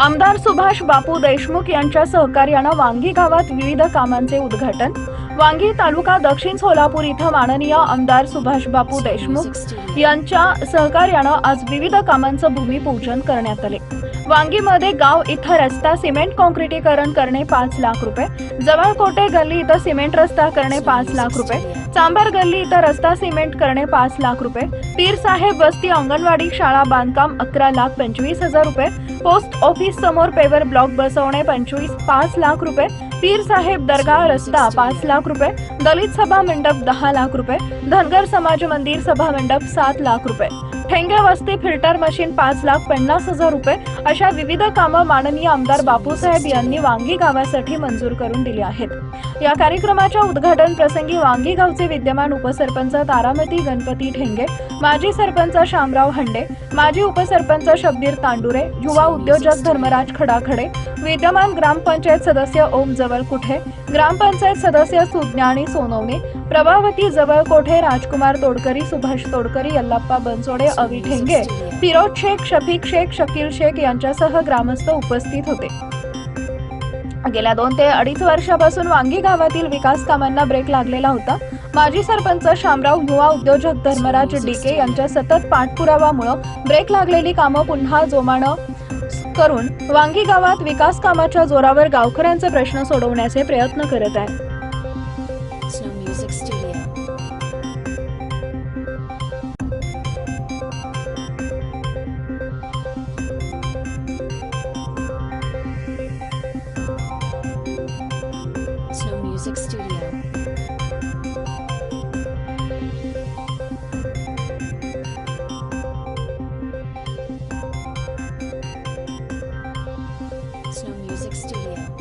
आमदार सुभाष बापू देशमुख यांच्या सहकार्यानं वांगी गावात विविध कामांचे उद्घाटन. वांगी तालुका दक्षिण सोलापूर इथं माननीय आमदार सुभाष बापू देशमुख यांच्या सहकार्यानं आज विविध कामांचं भूमिपूजन करण्यात आले. वांगीमध्ये गाव इथं रस्ता सिमेंट काँक्रिटीकरण करणे पाच लाख रुपये. जवळकोटे गल्ली इथं सिमेंट रस्ता करणे पाच लाख रुपये. चांबर गल्ली इथं रस्ता सिमेंट करणे पाच लाख रुपये. पीर साहेब वस्ती अंगणवाडी शाळा बांधकाम अकरा लाख पंचवीस हजार रुपये. पोस्ट ऑफिस समोर पेवर ब्लॉक बसवणे पंचवीस पाच लाख रुपये. पीर साहेब दर्गा रस्ता पाच लाख रुपये. दलित सभा मंडप दहा लाख रुपये. धनगर समाज मंदिर सभा मंडप सात लाख रुपये. ठेंगे वस्ती फिल्टर मशीन पाच लाख पन्नास हजार रुपये अशा विविध कामं माननीय आमदार बापूसाहेब यांनी वांगी गावासाठी मंजूर करून दिली आहेत. या कार्यक्रमाच्या उद्घाटन प्रसंगी वांगी गावचे विद्यमान उपसरपंच तारामती गणपती ठेंगे माजी सरपंच शामराव हंडे माजी उपसरपंच शब्बीर तांडुरे युवा उद्योजक धर्मराज खडाखडे विद्यमान ग्रामपंचायत सदस्य ओम जवळ कुठे ग्रामपंचायत सदस्य सुज्ञानी सोनवणे प्रभावती जवळ कोठे राजकुमार तोडकरी सुभाष तोडकरी यल्लाप्पा बनसोडे अवी ठेंगे फिरोज शेख शफीक शेख शकील शेख यांच्यासह ग्रामस्थ उपस्थित होते. गेल्या दोन ते अडीच वर्षापासून वांगी गावातील विकास कामांना ब्रेक लागलेला होता. माजी सरपंच शामराव भुवा उद्योजक धर्मराज डीके यांच्या सतत पाठपुरावामुळं ब्रेक लागलेली कामं पुन्हा जोमानं करून वांगी गावात विकास कामाच्या जोरावर गावकऱ्यांचे प्रश्न सोडवण्याचे प्रयत्न करत आहे Music Studio. Snow Music Studio.